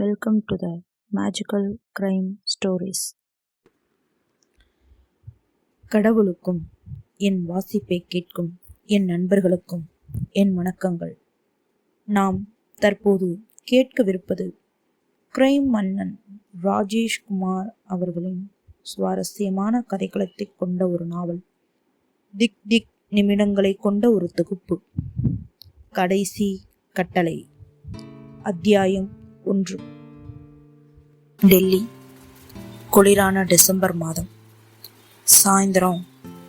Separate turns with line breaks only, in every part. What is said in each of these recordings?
Welcome to the magical crime stories கடவுளுக்கும் என் வாசிப்பை கேட்கும் என் நண்பர்களுக்கும் என் வணக்கங்கள். நாம் தற்போது கேட்கவிருப்பது கிரைம் மன்னன் ராஜேஷ் குமார் அவர்களின் சுவாரஸ்யமான கதைக்களத்தை கொண்ட ஒரு நாவல். திக் திக் நிமிடங்களை கொண்ட ஒரு தொகுப்பு. கடைசி கட்டளை. அத்தியாயம் ஒன்று. டெல்லி குளிரான டிசம்பர் மாதம். சாயந்தரம்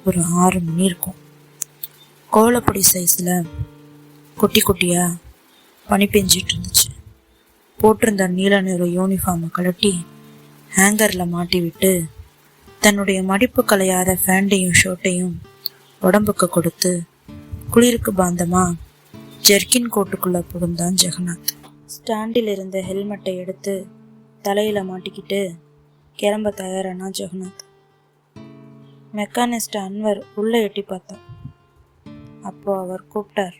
ஒரு ஆறு மணி இருக்கும். கோலப்பொடி சைஸில் குட்டி குட்டியாக பனி பெஞ்சிட்டு இருந்துச்சு. போட்டிருந்த நீல நிற யூனிஃபார்மை கழட்டி ஹேங்கரில் மாட்டி விட்டு தன்னுடைய மடிப்பு கலையாத ஃபேண்டையும் ஷர்ட்டையும் உடம்புக்கு கொடுத்து குளிருக்கு பாந்தமாக ஜெர்கின் கோட்டுக்குள்ளே புகுந்தான் ஜெகநாத். ஸ்டாண்டில் இருந்த ஹெல்மெட்டை எடுத்து தலையில் மாட்டிக்கிட்டு கிளம்ப தயாரானா ஜெகநாத். மெக்கானிஸ்ட் அன்வர் உள்ளே எட்டி பார்த்தான். அப்போ அவர் கூப்பிட்டார்.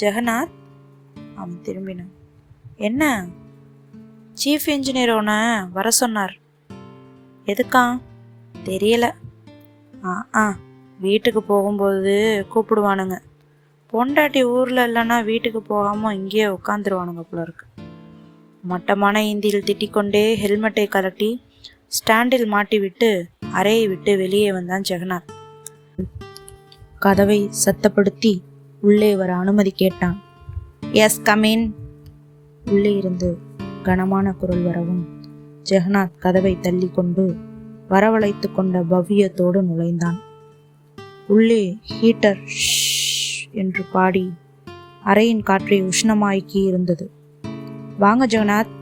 ஜெகநாத்? அவன் திரும்பினான். என்ன? சீஃப் இன்ஜினியர் உன வர சொன்னார். எதுக்கா? தெரியல. ஆ ஆ. வீட்டுக்கு போகும்போது கூப்பிடுவானுங்க. பொண்டாட்டி ஊரில் இல்லைன்னா வீட்டுக்கு போகாமல் இங்கேயே உட்காந்துருவானுங்க போல இருக்கு. மட்டமான இந்தியில் திட்டிக்கொண்டே ஹெல்மெட்டை கலட்டி ஸ்டாண்டில் மாட்டிவிட்டு அறையை விட்டு வெளியே வந்தான் ஜெகநாத். கதவை சத்தப்படுத்தி உள்ளே வர அனுமதி கேட்டான். எஸ் கமின் உள்ளே இருந்து கனமான குரல் வரவும் ஜெகநாத் கதவை தள்ளி கொண்டு வரவழைத்து கொண்ட பவ்யத்தோடு நுழைந்தான். உள்ளே ஹீட்டர் என்று பாடி அறையின் காற்றை உஷ்ணமாக்கி இருந்தது. வாங்க ஜெகநாத்.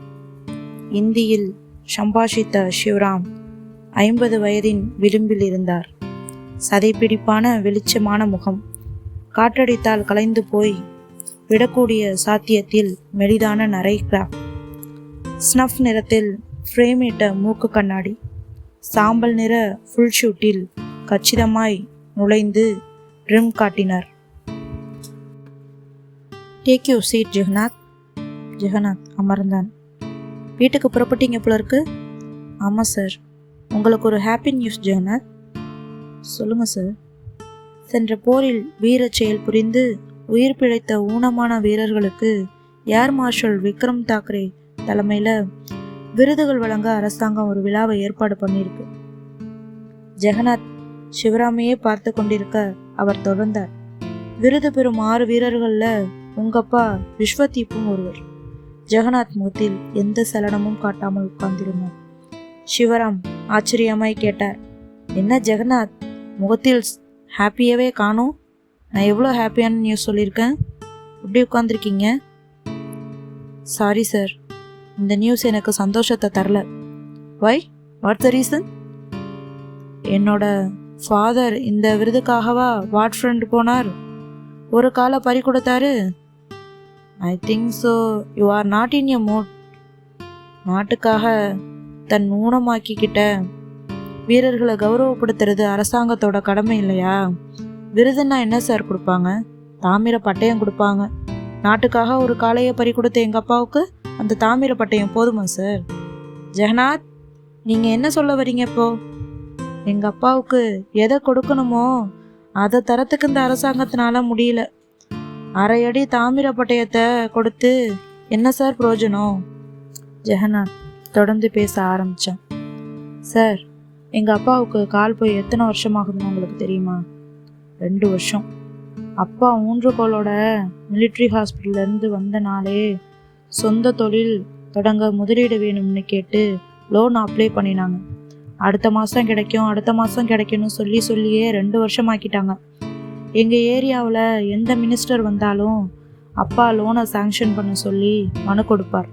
இந்தியில் சம்பாஷித்த சிவராம் ஐம்பது வயதின் விளிம்பில் இருந்தார். சதைப்பிடிப்பான வெளிச்சமான முகம் காற்றடித்தால் கலைந்து போய் விடக்கூடிய சாத்தியத்தில் மெலிதான நரை கிராஃப் ஸ்னஃப் நிறத்தில் ஃப்ரேமிட்ட மூக்கு கண்ணாடி சாம்பல் நிற ஃபுல் ஷூட்டில் கச்சிதமாய் நுழைந்து ரிம் காட்டினார். Take you seat Jagannath Jagannath அமர்ந்தான் வீட்டுக்கு புறப்பட்டீங்க போல இருக்கு. ஆமாம் சார் உங்களுக்கு ஒரு ஹாப்பி நியூஸ் ஜெகநாத் சொல்லுங்கள் சார் சென்ற போரில் வீர செயல் புரிந்து உயிர் பிழைத்த ஊனமான வீரர்களுக்கு ஏர் மார்ஷல் விக்ரம் தாக்கரே தலைமையில் விருதுகள் வழங்க அரசாங்கம் ஒரு விழாவை ஏற்பாடு பண்ணியிருக்கு. ஜெகநாத் சிவராமையே பார்த்து கொண்டிருக்க அவர் தொடர்ந்தார். விருது பெறும் ஆறு வீரர்களில் உங்கப்பா விஸ்வதீப்பும் ஒருவர். ஜெகநாத் முகத்தில் எந்த சலனமும் காட்டாமல் உட்கார்ந்திருந்தார் சிவராம் ஆச்சரியமாய் கேட்டார். என்ன ஜெகநாத் முகத்தில் ஹாப்பியாகவே காணும்? நான் எவ்வளோ ஹாப்பியான நியூஸ் சொல்லியிருக்கேன்? எப்படி உட்காந்துருக்கீங்க சாரி சார் இந்த நியூஸ் எனக்கு சந்தோஷத்தை தரல. வை வாட் த ரீசன் என்னோட ஃபாதர் இந்த விருதுக்காகவா வாட் ஃப்ரெண்ட் போனார்? ஒரு காலை பறி கொடுத்தாரு. I think so you are not in a mode நாட்டுக்காக தன் ஊனமாக்கிக்கிட்ட வீரர்களை கௌரவப்படுத்துறது அரசாங்கத்தோட கடமை இல்லையா? விருதுன்னா என்ன சார் கொடுப்பாங்க? தாமிர பட்டயம் கொடுப்பாங்க. நாட்டுக்காக ஒரு காளையை பறி கொடுத்த எங்கள் அப்பாவுக்கு அந்த தாமிர பட்டயம் போதுமா சார் ஜெகநாத் நீங்கள் என்ன சொல்ல வரீங்க இப்போ? எங்கள் அப்பாவுக்கு எதை கொடுக்கணுமோ அதை தரத்துக்கு இந்த அரசாங்கத்தினால முடியல. அரை அடி தாமிர பட்டயத்தை கொடுத்து என்ன சார் பிரயோஜனம் ஜெகநாத் தொடர்ந்து பேச ஆரம்பித்தான் சார் எங்கள் அப்பாவுக்கு கால் போய் எத்தனை வருஷம் ஆகுதுன்னு உங்களுக்கு தெரியுமா? ரெண்டு வருஷம். அப்பா ஊன்றுகோலோட மிலிட்ரி ஹாஸ்பிட்டல்லேருந்து வந்த நாளே சொந்த தொழில் தொடங்க முதலீடு வேணும்னு கேட்டு லோன் அப்ளை பண்ணினாங்க. அடுத்த மாதம் கிடைக்கும் அடுத்த மாதம் கிடைக்கும்னு சொல்லி சொல்லியே ரெண்டு வருஷம் ஆக்கிட்டாங்க எங்கள் ஏரியாவில் எந்த மினிஸ்டர் வந்தாலும் அப்பா லோனை சாங்ஷன் பண்ண சொல்லி மனு கொடுப்பார்.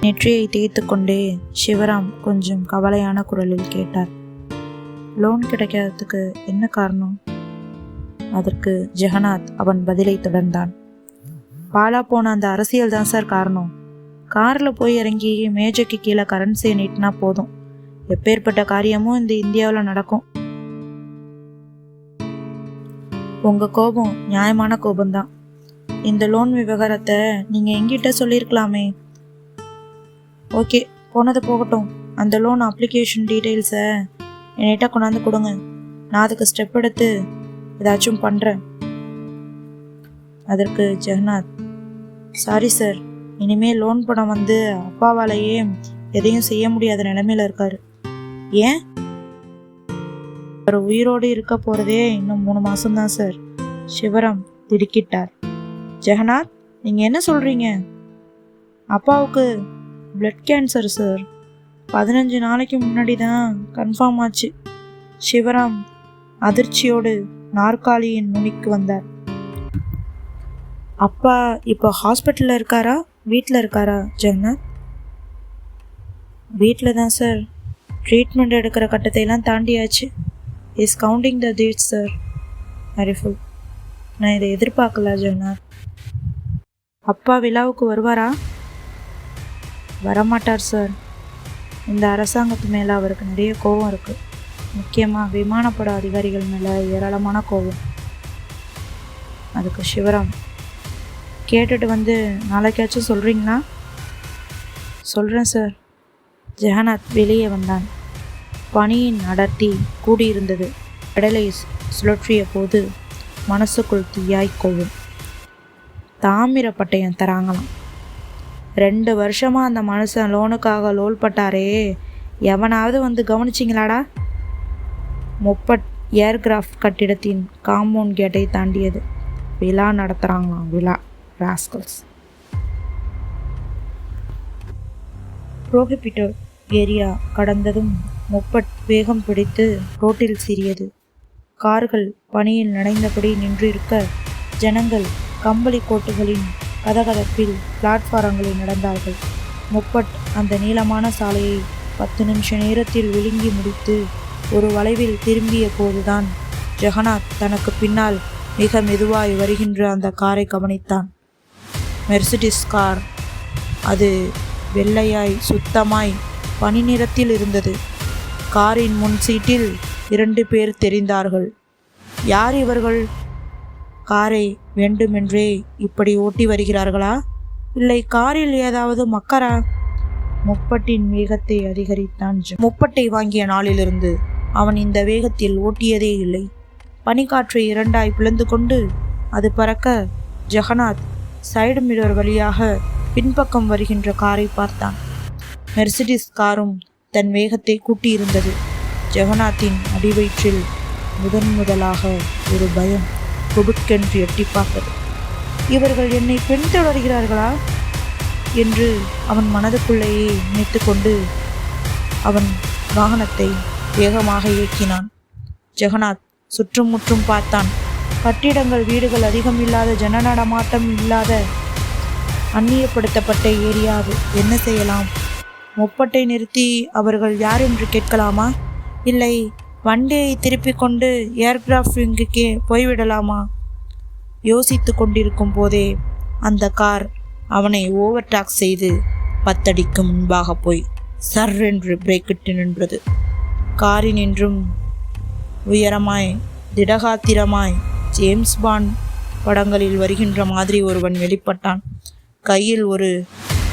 நெற்றியை தேய்த்து கொண்டே சிவராம் கொஞ்சம் கவலையான குரலில் கேட்டார். லோன் கிடைக்காததுக்கு என்ன காரணம்? அதற்கு ஜெகநாத் அவன் பதிலை தொடர்ந்தான். பாலா போன அந்த அரசியல் தான் சார் காரணம். காரில் போய் இறங்கி மேஜைக்கு கீழே கரன்சியை நீட்டினா போதும். எப்பேற்பட்ட காரியமும் இந்த இந்தியாவில் நடக்கும். உங்கள் கோபம் நியாயமான கோபம்தான். இந்த லோன் விவகாரத்தை நீங்கள் எங்கிட்ட சொல்லியிருக்கலாமே. ஓகே போனது போகட்டும். அந்த லோன் அப்ளிகேஷன் டீட்டெயில்ஸை என்கிட்ட கொண்டாந்து கொடுங்க. நான் அதுக்கு ஸ்டெப் எடுத்து ஏதாச்சும் பண்ணுறேன் அதற்கு ஜெகநாத் சாரி சார் இனிமேல் லோன் பணம் வந்து அப்பாவாலேயே எதையும் செய்ய முடியாத நிலைமையில இருக்காரு. ஏன்? அவர் உயிரோடு இருக்க போகிறதே இன்னும் மூணு மாதம்தான் சார் சிவராம் திடுக்கிட்டார். ஜெகநாத் நீங்கள் என்ன சொல்கிறீங்க அப்பாவுக்கு பிளட் கேன்சர் சார் பதினஞ்சு நாளைக்கு முன்னாடி தான் கன்ஃபார்ம் ஆச்சு. சிவராம் அதிர்ச்சியோடு நாற்காலியின் நுனிக்கு வந்தார். அப்பா இப்போ ஹாஸ்பிட்டலில் இருக்காரா? வீட்டில் இருக்காரா ஜெகநாத்? வீட்டில் தான் சார் ட்ரீட்மெண்ட் எடுக்கிற கட்டத்தையெல்லாம் தாண்டியாச்சு. Is counting the date sir Ariful நான் இதை எதிர்பார்க்கல ஜெகநாத் அப்பா விழாவுக்கு வருவாரா? வரமாட்டார் சார் இந்த அரசாங்கத்து மேலே அவருக்கு நிறைய கோபம் இருக்குது முக்கியமாக விமானப்பட அதிகாரிகள் மேலே ஏராளமான கோபம். அதுக்கு சிவராம் கேட்டுட்டு வந்து நாளைக்காச்சும் சொல்கிறீங்களா சொல்கிறேன் சார் ஜெகநாத் வெளியே வந்தான். பனியின் அடர்த்தி கூடியிருந்தது. கடலை சுழற்றிய போது மனசுக்குள் தீயாய் கோவும் தாமிர பட்டயம் தராங்களாம். ரெண்டு வருஷமாக அந்த மனுஷன் லோனுக்காக லோல் பட்டாரே. எவனாவது வந்து கவனிச்சிங்களாடா? முப்பட் ஏர்கிராஃப்ட் கட்டிடத்தின் காம்பவுண்ட் கேட்டை தாண்டியது. விழா நடத்துகிறாங்களாம் விழா. ராஸ்கல்ஸ். ப்ரோஹிபிட்டட் ஏரியா கடந்ததும் முப்பட் வேகம் பிடித்து ரோட்டில் சீறியது. கார்கள் பனியில் நனைந்தபடி நின்றிருக்க ஜனங்கள் கம்பளி கோட்டுகளின் கதகதப்பில் பிளாட்ஃபாரங்களில் நடந்தார்கள். முப்பட் அந்த நீளமான சாலையை பத்து நிமிஷ நேரத்தில் விழுங்கி முடித்து ஒரு வளைவில் திரும்பிய போதுதான் ஜெகநாத் தனக்கு பின்னால் மிக மெதுவாய் வருகின்ற அந்த காரை கவனித்தான். Mercedes car. அது வெள்ளையாய் சுத்தமாய் பனி நிறத்தில் இருந்தது. காரின் முன் சீட்டில் இரண்டு பேர் தெரிந்தார்கள். யார் இவர்கள்? காரை வேண்டுமென்றே இப்படி ஓட்டி வருகிறார்களா? இல்லை காரில் ஏதாவது மக்கரா? முப்பட்டின் வேகத்தை அதிகரித்தான் முப்பட்டை வாங்கிய நாளிலிருந்து அவன் இந்த வேகத்தில் ஓட்டியதே இல்லை. பனிக்காற்றை இரண்டாய் பிளந்து கொண்டு அது பறக்க ஜெகநாத் சைடு மிரர் வழியாக பின்பக்கம் வருகின்ற காரை பார்த்தான். மெர்சிடிஸ் காரும் தன் வேகத்தை கூட்டியிருந்தது. ஜெகநாத்தின் அடிவயிற்றில் முதன் முதலாக ஒரு பயம் குபுக்கென்று எட்டி பார்த்தது. இவர்கள் என்னை பின்தொடர்கிறார்களா என்று அவன் மனதுக்குள்ளேயே நினைத்துக்கொண்டு அவன் வாகனத்தை வேகமாக இயக்கினான். ஜெகநாத் சுற்றும் முற்றும் பார்த்தான். கட்டிடங்கள் வீடுகள் அதிகம் இல்லாத ஜன நடமாட்டம் இல்லாத அந்நியப்படுத்தப்பட்ட ஏரியா என்ன செய்யலாம்? முப்பட்டை நிறுத்தி அவர்கள் யார் என்று கேட்கலாமா? இல்லை வண்டியை திருப்பிக் கொண்டு ஏர்கிராஃப்ட் விங்குக்கே போய்விடலாமா? யோசித்து கொண்டிருக்கும் போதே அந்த கார் அவனை ஓவர்டாக் செய்து பத்தடிக்கு முன்பாக போய் சர் என்று பிரேக்கிட்டு நின்றது. காரினின்றும் உயரமாய் திடகாத்திரமாய் ஜேம்ஸ் பாண்ட் படங்களில் வருகின்ற மாதிரி ஒருவன் வெளிப்பட்டான். கையில் ஒரு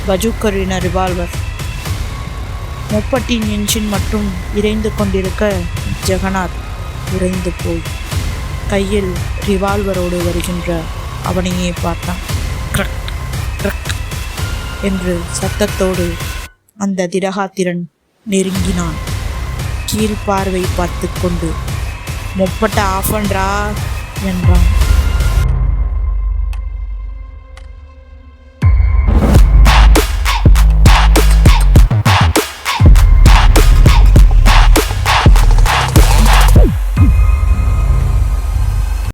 பஜுக்கரின ரிவால்வர். முப்பட்டின் என்ஜின் மட்டும் இறைந்து கொண்டிருக்க ஜெகநாத் உறைந்து போய் கையில் ரிவால்வரோடு வருகின்ற அவனையே பார்த்தான். க்ரக் க்ரக் என்று சத்தத்தோடு அந்த திடகாத்திரன் நெருங்கினான். கீழ்பார்வை பார்த்து கொண்டு முப்பட்ட ஆஃபன்றா என்றான்.